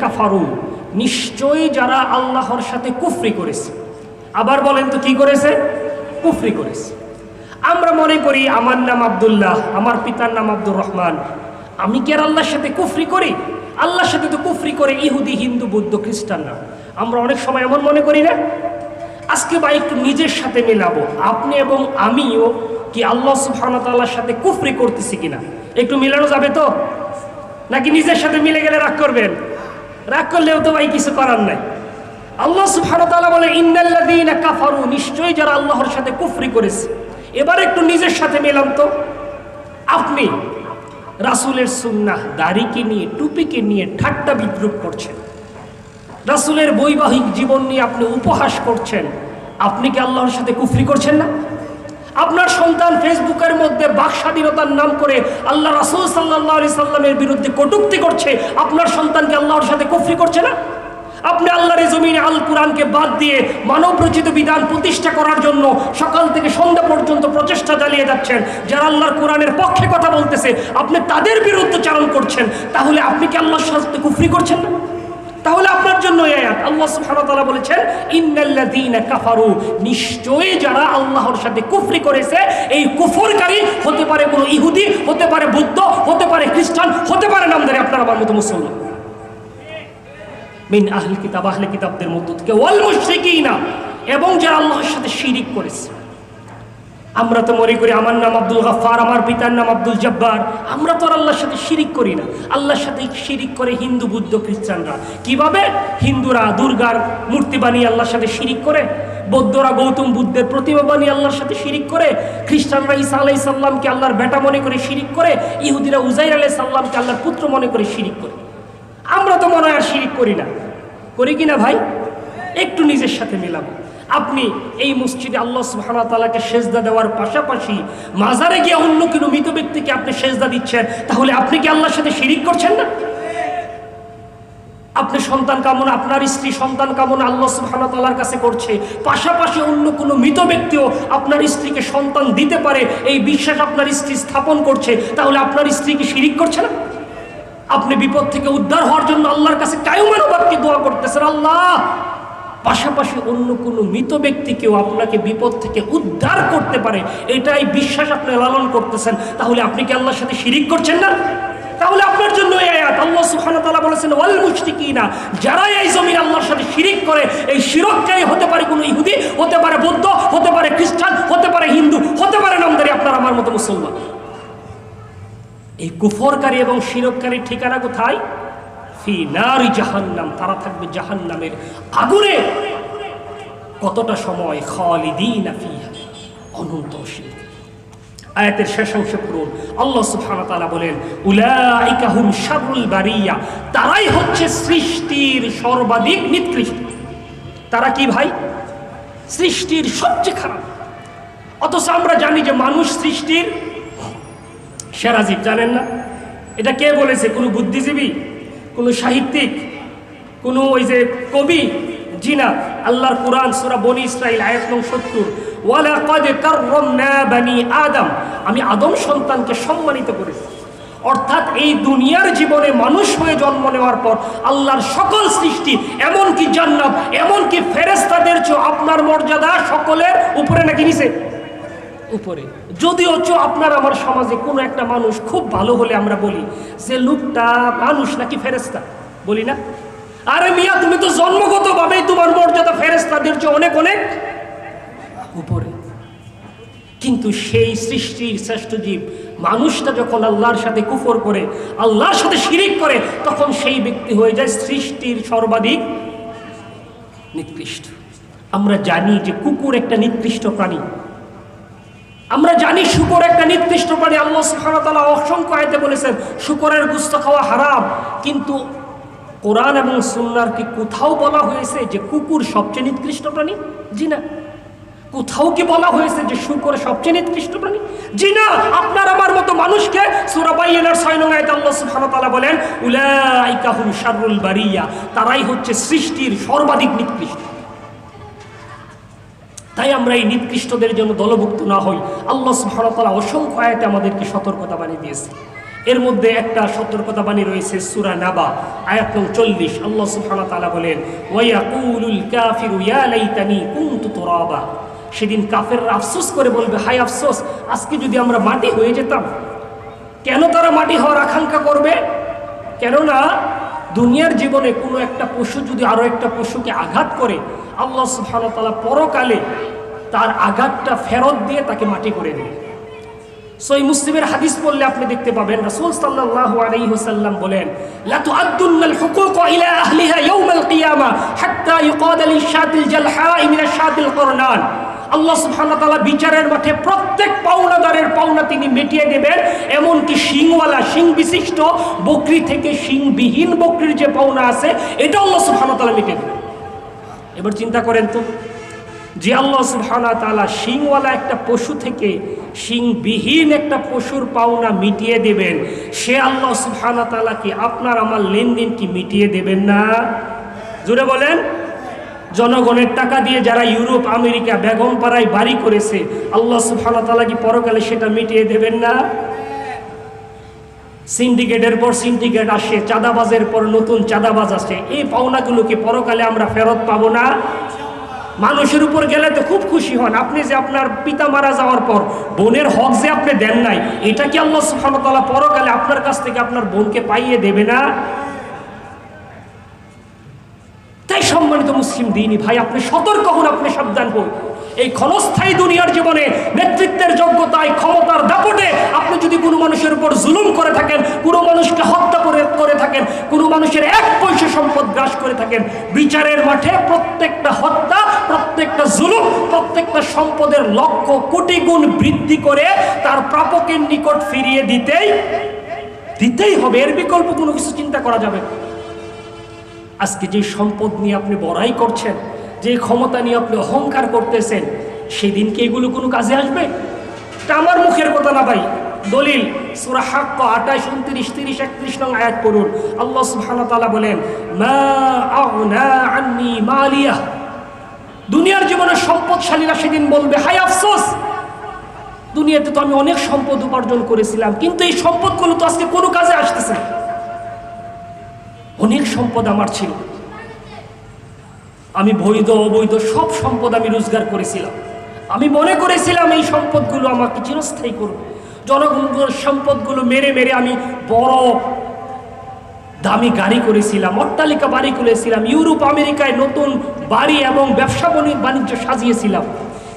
কাফারু। নিশ্চয়ই যারা আল্লাহর সাথে কুফরি করেছে। আবার বলেন তো কি করেছে? কুফরি করেছে। আমরা মনে করি, আমার নাম আব্দুল্লাহ, আমার পিতার নাম আব্দুর রহমান। আমি কি আর আল্লাহর সাথে কুফরি করি? আল্লাহর সাথে তো কুফরি করে ইহুদি, হিন্দু, বৌদ্ধ খ্রিস্টানরা আমরা অনেক সময় এমন মনে করি না? আজকে বা একটু নিজের সাথে মেলাবো। আপনি এবং আমিও কি আল্লাহ সুবহানাহু সাথে কুফরি করতেছি কিনা? একটু মিলানো যাবে তো? নাকি নিজের সাথে মিলে গেলে রাগ করবেন? রাগ করলেও তো ভাই কিছু করার নাই। আল্লাহ তাআলা বলে, ইন্নাল্লাযীনা কাফারু নিশ্চয়ই যারা আল্লাহর সাথে কুফরি করেছে। এবার একটু নিজের সাথে মেলাম তো। আপনি রাসূলের সুন্নাহ দাড়িকে নিয়ে, টুপিকে নিয়ে ঠাট্টা বিদ্রুপ করছেন। রাসূলের বৈবাহিক জীবন নিয়ে আপনি উপহাস করছেন। আপনি কি আল্লাহর সাথে কুফরি করছেন না? আপনার সন্তান ফেসবুকের মধ্যে বাক স্বাধীনতার নাম করে আল্লাহ রাসূল সাল্লাল্লাহু আলাইহি সাল্লামের বিরুদ্ধে কটুক্তি করছে, আপনার সন্তানকে আল্লাহর সাথে কুফরি করছে না? আপনি আল্লাহর জমিনে আল কোরআনকে বাদ দিয়ে মানব রচিত বিধান প্রতিষ্ঠা করার জন্য সকাল থেকে সন্ধ্যা পর্যন্ত প্রচেষ্টা চালিয়ে যাচ্ছেন। যারা আল্লাহর কোরআনের পক্ষে কথা বলতেছে, আপনি তাদের বিরুদ্ধে চারণ করছেন, তাহলে আপনি কি আল্লাহর সাথে কুফরি করছেন না? তাহলে আপনার আল্লাহ সুবহানাহু তাআলা বলেছেন, ইন্নাল্লাযীনা কাফারু। নিশ্চয়ই যারা আল্লাহর সাথে কুফরি করেছে, এই কুফরকারী হতে পারে কোনো ইহুদি, হতে পারে বুদ্ধ, হতে পারে খ্রিস্টান, হতে পারে নামদারি আপনার আমার মতো মুসলমান। মিন আহলি কিতাব, আহলে কিতাবদের মধ্য থেকে, ওয়াল মুশরিকিনা। এবং যারা আল্লাহর সাথে শিরিক করেছে। আমরা তো মনে করি আমার নাম আব্দুল গাফার আমার পিতার নাম আব্দুল জব্বার। আমরা তো আল্লাহর সাথে শিরিক করি না। আল্লাহর সাথে শিরিক করে হিন্দু, বুদ্ধ, খ্রিস্টানরা। কীভাবে? হিন্দুরা দুর্গার মূর্তি বানিয়ে আল্লাহর সাথে শিরিক করে, বৌদ্ধরা গৌতম বুদ্ধের প্রতিমা বানিয়ে আল্লাহর সাথে শিরিক করে, খ্রিস্টানরা ঈসা আলাই সাল্লামকে আল্লাহর বেটা মনে করে শিরিক করে, ইহুদিরা উজাইর আলাই সাল্লামকে আল্লাহর পুত্র মনে করে শিরিক করে। আমরা তো মনে হয় আর শিরিক করি না। করি কি না ভাই? একটু নিজের সাথে মেলাবো। আপনি এই মসজিদে আল্লাহ সুবহানাহু ওয়া তাআলাকে সেজদা দেওয়ার পাশাপাশি মাজারে গিয়ে অন্য কোনো মৃত ব্যক্তিকে আপনি সেজদা দিচ্ছেন, তাহলে আপনি কি আল্লাহর সাথে শিরিক করছেন না? আপনি সন্তান কামনা, আপনার স্ত্রী সন্তান কামনা আল্লাহ সুবহানাহু তালার কাছে করছে, পাশাপাশি অন্য কোনো মৃত ব্যক্তিও আপনার স্ত্রীকে সন্তান দিতে পারে, এই বিশ্বাস আপনার স্ত্রী স্থাপন করছে, তাহলে আপনার স্ত্রী কি শিরিক করছে না? আপনি বিপদ থেকে উদ্ধার হওয়ার জন্য আল্লাহর কাছে কায়ুমানুবাদকে দোয়া করতেছেন, আল্লাহ! পাশাপাশি অন্য কোনো মৃত ব্যক্তিকেও আপনাকে বিপদ থেকে উদ্ধার করতে পারে, এটাই বিশ্বাস আপনি লালন করতেছেন, তাহলে আপনি কি আল্লাহর সাথে শিরিক করছেন না? তাহলে আপনার জন্য এই আয়াত, আল্লাহ সুবহানাহু তাআলা বলেছেন, ওয়াল মুশরিকিনা যারা এই জমিন আল্লাহর সাথে শিরিক করে, এই শিরককারী হতে পারে কোনো ইহুদি, হতে পারে বৌদ্ধ, হতে পারে খ্রিস্টান, হতে পারে হিন্দু, হতে পারে নামদারি, আপনার আমার মতো মুসলমান। এই কুফরকারী এবং শিরককারীর ঠিকানা কোথায়? ফি নারি জাহান্নাম, তারা থাকবে জাহান্নামের আগুনে। কতটা সময়? খালিদিনা ফিহা, অনন্ত আয়াতের শেষাংশ পড়ুন। আল্লাহ সুবহানাহু তাআলা বলেন, উলাইকা হুম শাররুল বারিয়া, তারাই হচ্ছে সৃষ্টির সর্বাধিক নিকৃষ্ট। তারা কি ভাই? সৃষ্টির সবচেয়ে খারাপ। অথচ আমরা জানি যে মানুষ সৃষ্টির সেরা জীব, জানেন না? এটা কে বলেছে? কোনো বুদ্ধিজীবী? কোনো সাহিত্যিক, কোনো ওই যে কবি জিনা আল্লাহর কোরআন, সূরা বনি ইসরাইল আয়াত নং সত্তর। আদম। আমি আদম সন্তানকে সম্মানিত করেছি। অর্থাৎ এই দুনিয়ার জীবনে মানুষ হয়ে জন্ম নেওয়ার পর আল্লাহর সকল সৃষ্টি, এমনকি জান্নাত, এমনকি ফেরেস্তাদের চেয়েও আপনার মর্যাদা সকলের উপরে নাকি নিচে? উপরে। যদিও চো আপনার আমার সমাজে কোনো একটা মানুষ খুব ভালো হলে আমরা বলি যে, লোকটা মানুষ নাকি ফেরেস্তা বলি না। আরে মিয়া, তুমি তো জন্মগতভাবেই তোমার মর্যাদা ফেরেস্তাদের চেয়ে অনেক অনেক উপরে। কিন্তু সেই সৃষ্টির শ্রেষ্ঠ জীব, মানুষটা যখন আল্লাহর সাথে কুফর করে, আল্লাহর সাথে শিরিক করে, তখন সেই ব্যক্তি হয়ে যায় সৃষ্টির সর্বাধিক নিকৃষ্ট। আমরা জানি যে কুকুর একটা নিকৃষ্ট প্রাণী। আমরা জানি শুকর একটা নির্দিষ্ট প্রাণী, আল্লাহ সুবহানাহু অসংখ্য আয়াতে বলেছেন, শুকরের গুস্ত খাওয়া হারাম। কিন্তু কোরআন এবং সুন্নার কি কোথাও বলা হয়েছে যে কুকুর সবচেয়ে নিকৃষ্ট প্রাণী? জি না। কোথাও কি বলা হয়েছে যে শুকর সবচেয়ে নিকৃষ্ট প্রাণী? জি না। আপনার আমার মতো মানুষকে সূরা বাইয়ানার 6 নং আয়াতে আল্লাহ সুবহানাহু বলেন, উলাইকা হুম শাররুল বারিয়া, তারাই হচ্ছে সৃষ্টির সর্বাধিক নিকৃষ্ট। তাই আমরা এই নিকৃষ্টদের জন্য দলভুক্ত না হই। আল্লাহ ওয়া অসংখ্য আয়াতে আমাদেরকে সতর্কতা বানিয়ে দিয়েছে। এর মধ্যে একটা সতর্কতা বাণী রয়েছে সুরা নাবা, আয়াত চল্লিশ। আল্লাহ তাআলা বলেন তুরাবা। সেদিন কাফের আফসোস করে বলবে হাই আফসোস, আজকে যদি আমরা মাটি হয়ে যেতাম, কেন তারা মাটি হওয়ার আকাঙ্ক্ষা করবে? কেননা দুনিয়ার জীবনে কোনো একটা পশু যদি আরও একটা পশুকে আঘাত করে, আল্লাহ সুহানতালা পরকালে তার আঘাতটা ফেরত দিয়ে তাকে মাটি করে দেবে সই মুসলিমের হাদিস পড়লে আপনি দেখতে পাবেন, রাসূল সাল্লাল্লাহু আলাইহি ওয়াসাল্লাম বলেন তাআলা বিচারের মাঠে প্রত্যেক পাওনাদারের পাওনা তিনি মিটিয়ে দেবেন, এমনকি শিংওয়ালা শিং বিশিষ্ট বকরি থেকে শিংবিহীন বকরির যে পাওনা আছে এটা আল্লাহ সুবহানাহু মিটিয়ে দেবেন। এবার চিন্তা করেন তো যে আল্লাহ সুবহানাহু ওয়া তাআলা শিংওয়ালা একটা পশু থেকে শিংবিহীন একটা পশুর পাওনা মিটিয়ে দেবেন, সে আল্লাহ সুবহানাহু ওয়া তাআলা কি আপনার আমার লেনদেন কি মিটিয়ে দেবেন না। জুড়ে বলেন, জনগণের টাকা দিয়ে যারা ইউরোপ, আমেরিকা বেগম পাড়ায় বাড়ি করেছে, আল্লাহ ওয়া তাআলা কি পরকালে সেটা মিটিয়ে দেবেন না। সিন্ডিকেটের পর সিন্ডিকেট আসে, চাঁদাবাজের পর নতুন চাঁদাবাজ আসে, এই পাওনাগুলোকে পরকালে আমরা ফেরত পাবো না। মানুষের উপর গেলে তো খুব খুশি হন। আপনি যে আপনার পিতা মারা যাওয়ার পর বোনের হক যে আপনি দেন নাই, এটা কি আল্লাহ ওয়া পরকালে আপনার কাছ থেকে আপনার বোনকে পাইয়ে দেবে না? তাই সম্মানিত মুসলিম দিনই ভাই, আপনি সতর্ক হন, আপনি সাবধান হন। এই ক্ষণস্থায়ী দুনিয়ার জীবনে নেতৃত্বের যোগ্যতায়, ক্ষমতার দাপটে আপনি যদি কোনো মানুষের উপর জুলুম করে থাকেন, কোনো মানুষকে হত্যা করে করে থাকেন, কোনো মানুষের এক পয়সা সম্পদ গ্রাস করে থাকেন, বিচারের মাঠে প্রত্যেকটা হত্যা, প্রত্যেকটা জুলুম, প্রত্যেকটা সম্পদের লক্ষ কোটি গুণ বৃদ্ধি করে তার প্রাপকের নিকট ফিরিয়ে দিতেই দিতেই হবে। এর বিকল্প কোনো কিছু চিন্তা করা যাবে আজকে যে সম্পদ নিয়ে আপনি বড়াই করছেন যে ক্ষমতা নিয়ে আপনি অহংকার করতেছেন, সেদিন কি এগুলো কোনো কাজে আসবে? এটা আমার মুখের কথা না ভাই। দলিল, সুরা হাক্ক আঠাশ, উনত্রিশ, তিরিশ, একত্রিশ নং আয়াত করুন আল্লাহ সুবহানাহু তাআলা বলেন, মা আন্নি দুনিয়ার জীবনে সম্পদশালীরা সেদিন বলবে হাই আফসোস! দুনিয়াতে তো আমি অনেক সম্পদ উপার্জন করেছিলাম, কিন্তু এই সম্পদগুলো তো আজকে কোনো কাজে আসতেছে অনেক সম্পদ আমার ছিল। আমি বৈধ, অবৈধ সব সম্পদ আমি রোজগার করেছিলাম। আমি মনে করেছিলাম এই সম্পদগুলো আমাকে চিরস্থায়ী করবে। জনগণের সম্পদগুলো মেরে মেরে আমি বড় দামি গাড়ি করেছিলাম, অট্টালিকা বাড়ি করেছিলাম, ইউরোপ, আমেরিকায় নতুন বাড়ি এবং ব্যবসা বাণিজ্য সাজিয়েছিলাম।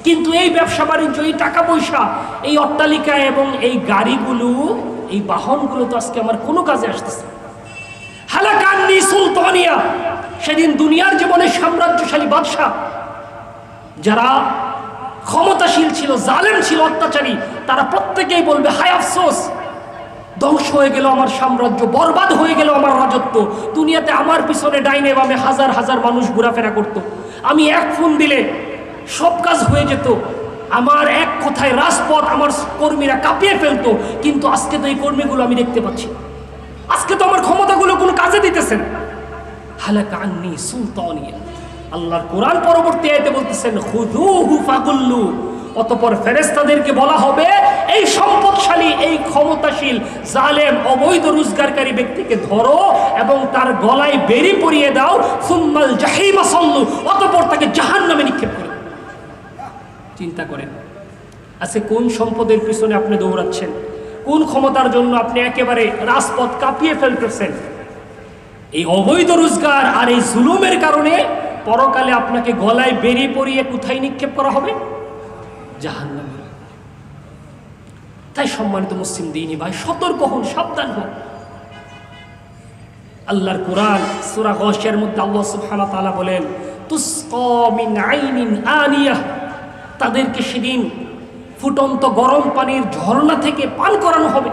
কিন্তু এই ব্যবসা বাণিজ্য, এই টাকা পয়সা, এই অট্টালিকা এবং এই গাড়িগুলো, এই বাহনগুলো তো আজকে আমার কোনো কাজে আসতেছে। হালাকান্নি সুলতানিয়া। সেদিন দুনিয়ার জীবনে সাম্রাজ্যশালী বাদশাহ, যারা ক্ষমতাশীল ছিল, জালেম ছিল, অত্যাচারী, তারা প্রত্যেকেই বলবে, হায় আফসোস, ধ্বংস হয়ে গেল আমার সাম্রাজ্য, বরবাদ হয়ে গেল আমার রাজত্ব। দুনিয়াতে আমার পিছনে ডাইনে বামে হাজার হাজার মানুষ ঘোরাফেরা করত। আমি এক ফোন দিলে সব কাজ হয়ে যেত। আমার এক কথায় রাজপথ আমার কর্মীরা কাঁপিয়ে ফেলতো, কিন্তু আজকে তো এই কর্মীগুলো আমি দেখতে পাচ্ছি। আজকে তো আমার ক্ষমতাগুলো কোনো কাজে দিতেছেন হালাকা আন্নি সুলতানিয়া আল্লাহর কোরআন পরবর্তী আয়তে বলতেছেন খুদুহু ফাগুল্লু। অতপর ফেরেস্তাদেরকে বলা হবে, এই সম্পদশালী, এই ক্ষমতাশীল, জালেম, অবৈধ রোজগারকারী ব্যক্তিকে ধরো এবং তার গলায় বেরি পরিয়ে দাও। সুম্মাল জাহিমা সল্লু। অতপর তাকে জাহান নামে নিক্ষেপ করে চিন্তা করেন আজকে কোন সম্পদের পিছনে আপনি দৌড়াচ্ছেন? কোন ক্ষমতার জন্য আপনি একেবারে রাজপথ কাঁপিয়ে ফেলতেছেন? এই অবৈধ রোজগার আর এই জুলুমের কারণে পরকালে আপনাকে গলায় বেরিয়ে পড়িয়ে কোথায় নিক্ষেপ করা হবে? জাহান্নামে। তাই সম্মানিত মুসলিম দিনই ভাই, সতর্ক হন, সাবধান হন। আল্লাহর কোরআন, সূরা গশের মধ্যে আল্লাহ সুবহানাহু তাআলা বলেন আনিয়াহ। তাদেরকে সেদিন ফুটন্ত গরম পানির ঝর্ণা থেকে পান করানো হবে।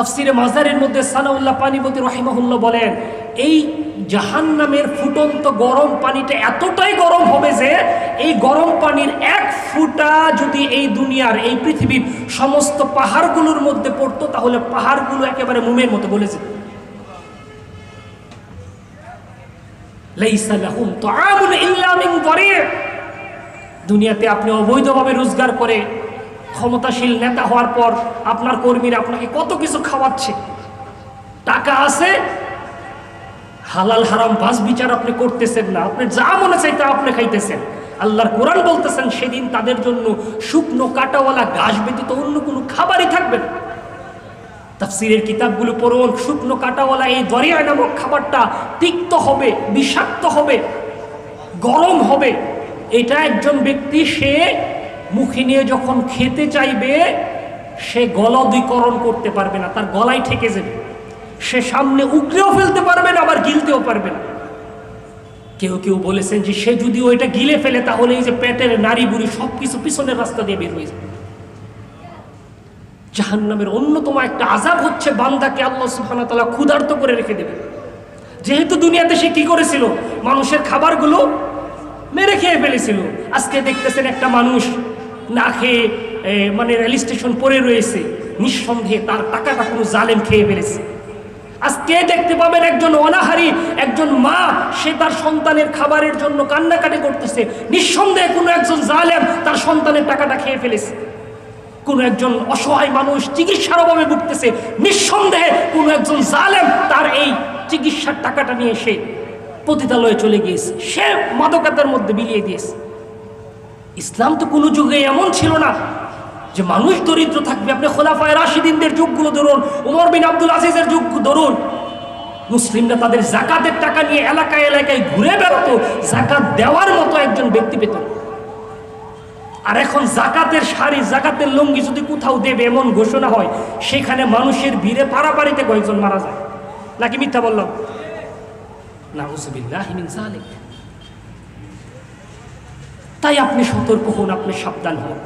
তাফসিরে মাজারের মধ্যে সানাউল্লাহ পানিপতি রহিমাহুল্লাহ বলেন, এই জাহান্নামের ফুটন্ত গরম পানিটা এতটাই গরম হবে যে এই গরম পানির এক ফুটা যদি এই দুনিয়ার, এই পৃথিবীর সমস্ত পাহাড়গুলোর মধ্যে পড়তো, তাহলে পাহাড়গুলো একেবারে মুমের মতো বলেছে দুনিয়াতে আপনি অবৈধভাবে রোজগার করে ক্ষমতাশীল নেতা হওয়ার পর আপনার কর্মীরা আপনাকে কত কিছু খাওয়াচ্ছে? টাকা আছে? হালাল, হারাম, বাস বিচার আপনি করতেছেন না। আপনি যা মনে চাই তা আপনি খাইতেছেন। আল্লাহর কোরআন বলতেছেন, সেদিন তাদের জন্য শুকনো কাটাওয়ালা ঘাস ব্যতীত অন্য কোনো খাবারই থাকবে না। তাফসিরের কিতাবগুলো পড়ুন। শুকনো কাটাওয়ালা এই দরিয়া নামক খাবারটা তিক্ত হবে, বিষাক্ত হবে, গরম হবে। এটা একজন ব্যক্তি, সে মুখে নিয়ে যখন খেতে চাইবে, সে গলদীকরণ করতে পারবে না, তার গলায় ঠেকে যাবে। সে সামনে উগড়েও ফেলতে পারবে না, আবার গিলতেও পারবে না। কেউ কেউ বলেছেন যে, সে যদি ওইটা গিলে ফেলে, তাহলে এই যে পেটের নারী বুড়ি সব কিছু পিছনের রাস্তা দিয়ে বের হয়ে যাবে। জাহান্নামের অন্যতম একটা আজাব হচ্ছে বান্দাকে আল্লাহ ওয়া তাআলা ক্ষুধার্ত করে রেখে দেবে। যেহেতু দুনিয়াতে সে কি করেছিল? মানুষের খাবারগুলো মেরে খেয়ে ফেলেছিল। আজকে দেখতেছেন একটা মানুষ না খেয়ে মানে রেল স্টেশন পড়ে রয়েছে, নিঃসন্দেহে তার টাকাটা কোনো জালেম খেয়ে ফেলেছে। আজকে দেখতে পাবেন একজন অনাহারি, একজন মা, সে তার সন্তানের খাবারের জন্য কান্নাকাটি করতেছে। নিঃসন্দেহে কোনো একজন জালেম তার সন্তানের টাকাটা খেয়ে ফেলেছে। কোনো একজন অসহায় মানুষ চিকিৎসার অভাবে ভুগতেছে। নিঃসন্দেহে কোনো একজন জালেম তার এই চিকিৎসার টাকাটা নিয়ে সে পতিতালয়ে চলে গিয়েছে। সে মাদকাতার মধ্যে বিলিয়ে দিয়েছে। ইসলাম তো কোনো যুগে এমন ছিল না যে মানুষ দরিদ্র থাকবে। আপনি খোলাফায় রাশিদিনদের যুগগুলো ধরুন, উমর বিন আব্দুল আজিজের যুগ ধরুন, মুসলিমরা তাদের জাকাতের টাকা নিয়ে এলাকায় এলাকায় ঘুরে বেড়াতো, জাকাত দেওয়ার মতো একজন ব্যক্তি পেত। আর এখন জাকাতের শাড়ি, জাকাতের লুঙ্গি যদি কোথাও দেবে এমন ঘোষণা হয়, সেখানে মানুষের ভিড়ে পারাপারিতে কয়েকজন মারা যায়। নাকি মিথ্যা বললাম? মিন জালিক তাই আপনি সতর্ক হন, আপনি সাবধান হন।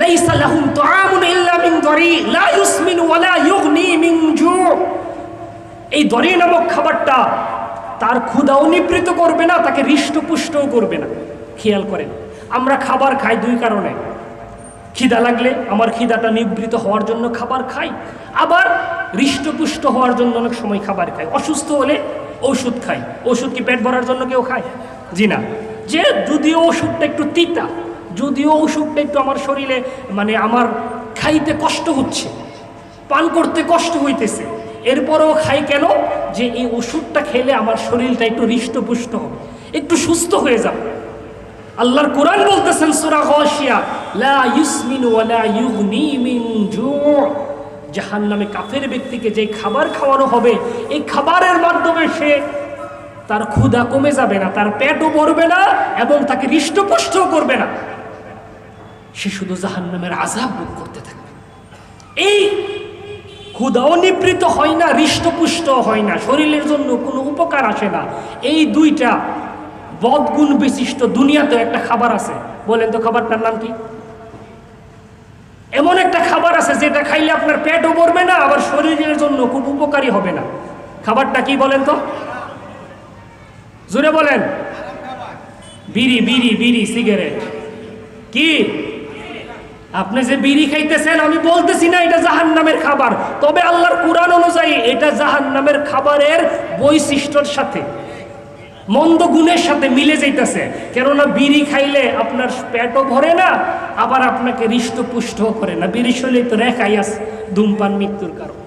লাইসা লাহুম তুআমুন ইল্লা মিন দরি, লা ইউসমিন ওয়া লা ইউগনি মিন এই দরি নামক খাবারটা তার ক্ষুধাও নিবৃত করবে না, তাকে হৃষ্টপুষ্টও করবে না। খেয়াল করেন, আমরা খাবার খাই দুই কারণে। খিদা লাগলে আমার খিদাটা নিবৃত হওয়ার জন্য খাবার খাই, আবার হৃষ্টপুষ্ট হওয়ার জন্য অনেক সময় খাবার খাই। অসুস্থ হলে ওষুধ খাই। ওষুধ কি পেট ভরার জন্য কেউ খায়? জি না। যে যদিও ওষুধটা একটু তিতা, যদিও ওষুধটা একটু আমার শরীরে মানে আমার খাইতে কষ্ট হচ্ছে, পান করতে কষ্ট হইতেছে, এরপরেও খাই কেন? যে এই ওষুধটা খেলে আমার শরীরটা একটু হৃষ্টপুষ্ট হবে, একটু সুস্থ হয়ে যাবে। আল্লাহর কোরআন বলতেছেন সূরা গাশিয়া লা ইউসমিন মিন জু জাহান্নামে কাফের ব্যক্তিকে যে খাবার খাওয়ানো হবে, এই খাবারের মাধ্যমে সে তার ক্ষুধা কমে যাবে না, তার পেটও ভরবে না এবং তাকে হৃষ্টপুষ্টও করবে না। সে শুধু জাহান্নামের আযাব ভোগ করতে থাকবে। এই ক্ষুধাও নিবৃত হয় না, হৃষ্টপুষ্ট হয় না, শরীরের জন্য কোনো উপকার আসে না। এই দুইটা বদগুণ বিশিষ্ট দুনিয়াতে একটা খাবার আছে। বলেন তো খাবারটার নাম কি? এমন একটা খাবার আছে যেটা খাইলে আপনার পেটও ভরবে না, আবার শরীরের জন্য খুব উপকারী হবে না। খাবারটা কি বলেন তো? জোরে বলেন। বিড়ি বিড়ি বিড়ি, সিগারেট। কি? আপনি যে বিড়ি খাইতেছেন, আমি বলতেছি না এটা জাহান নামের খাবার। তবে আল্লাহর কোরআন অনুযায়ী এটা জাহান নামের খাবারের বৈশিষ্ট্যর সাথে, মন্দ গুণের সাথে মিলে যাইতেছে। কেননা বিড়ি খাইলে আপনার পেটও ভরে না, আবার আপনাকে হৃষ্টপুষ্টও করে না। বিড়ি শরীরে তো রেখাই আছে, ধূমপান মৃত্যুর কারণ।